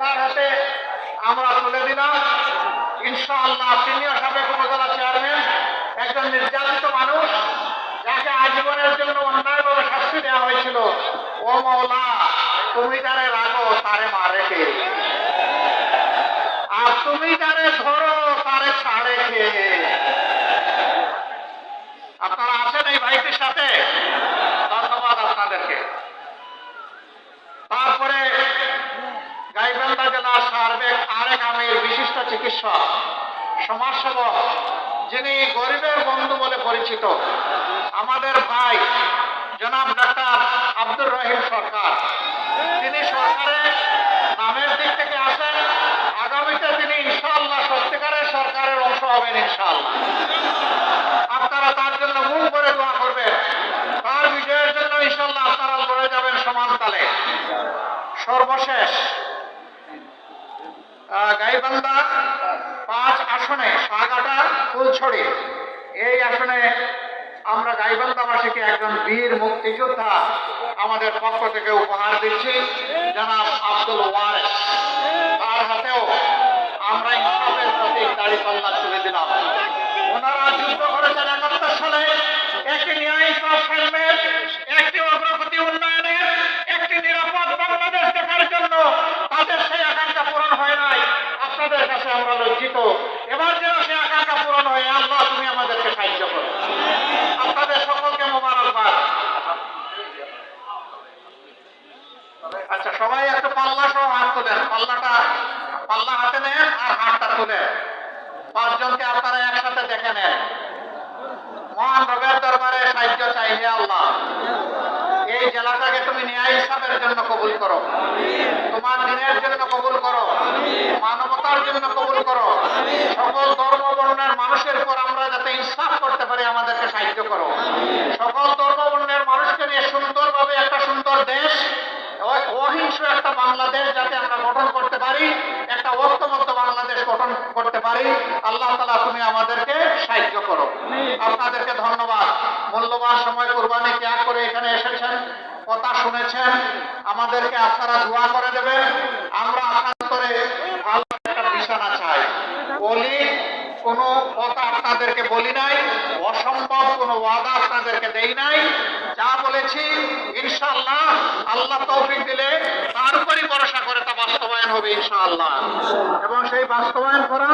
ওনার হাতে আমরা তুলে দিলাম। ইনশাআল্লাহ তিনিও সাবেক উপজেলা চেয়ারম্যান, একজন নির্যাতিত মানুষ, যাকে আজীবনের জন্য অন্যায়ভাবে শাস্তি দেওয়া হয়েছিল। ও মৌলা, তুমি যারে রাখো, তারে মারে কে আর তুমি যারে ধরো তারে ছাড়ে কে আপনারা আছেন এই ভাইটির সাথে ধন্যবাদ আপনাদেরকে তারপরে গাইবান্ধা জেলার সার্বিক আরেক আমির বিশিষ্ট চিকিৎসক, সমাজসেবক, যিনি গরিবের বন্ধু বলে পরিচিত, আমাদের ভাই জনাব ডাক্তার আব্দুর রহিম সরকার। তিনি সরকারে নামের দিক থেকে আসেন, আগামীতে তিনি ইনশাআল্লাহ সত্যিকারের সরকারের অংশ হবেন ইনশাআল্লাহ। আপনারা তার জন্য মুখ করে দোয়া করবেন। তার বিজয়ের জন্য ইনশাল্লাহ আপনারা লড়ে যাবেন সমান তালে। সর্বশেষ গাইবান্ধা আসনে সাগাটা ফুলছড়ি। এই আসনে আমরা গাইবান্ধাবাসীকে একজন বীর মুক্তিযোদ্ধা আমাদের পক্ষ থেকে উপহার দিচ্ছি জনাব আব্দুল ওয়ারেস। তার হাতেও আমরা ইনসাফের প্রতি দাড়ি পাল্লা তুলে দিলাম। ওনারা যুদ্ধ করেছেন একাত্তর সালে। একটি ন্যায় ইনসাফ কায়েমের, একটি অগ্রগতি উন্নয়নের একটি নিরাপদ বাংলাদেশ দেখার জন্য। তাদের সেই আকাঙ্ক্ষা পূরণ হয় নাই। আপনাদের কাছে আমরা লজ্জিত। এবার যেন সেই আকাঙ্ক্ষা পূরণ হয় আল্লাহ, তুমি আমাদেরকে সাহায্য করো। আপনাদের সকলকে মোবারকবাদ। আচ্ছা সবাই একটু পাল্লা সহ হাত তোলেন। পাল্লাটা, পাল্লা হাতে নেন আর হাতটা তুলেন পাঁচজনকে আপনারা একসাথে দেখে নেন। মহান রবের দরবারে সাহায্য চাই, হে আল্লাহ। এই জেলাটাকে তুমি ন্যায় হিসাবের জন্য কবুল করো। তোমার দিনের জন্য কবুল করো। মানবতার জন্য কবুল করো সকল ধর্ম বর্ণের মানুষের উপর আমরা যাতে ইনসাফ করতে পারি আমাদেরকে সাহায্য করো আল্লাহ তালা তুমি আমাদেরকে সাহায্য করো। আপনাদেরকে ধন্যবাদ। মূল্যবান সময় কোরবানি ত্যাগ করে এখানে এসেছেন, কথা শুনেছেন। আমাদেরকে আপনারা দোয়া করে দেবেন। আমরা আপনার করে ভালো একটা বিছানা চাই বলি কোনো কথা আপনাদেরকে বলি নাই, অসম্ভব কোনো ওয়াদা আপনাদেরকে দেই নাই। যা বলেছি, ইনশাআল্লাহ, আল্লাহ তৌফিক দিলে তার উপরই ভরসা করে তা বাস্তবায়ন হবে ইনশাআল্লাহ। এবং সেই বাস্তবায়ন করা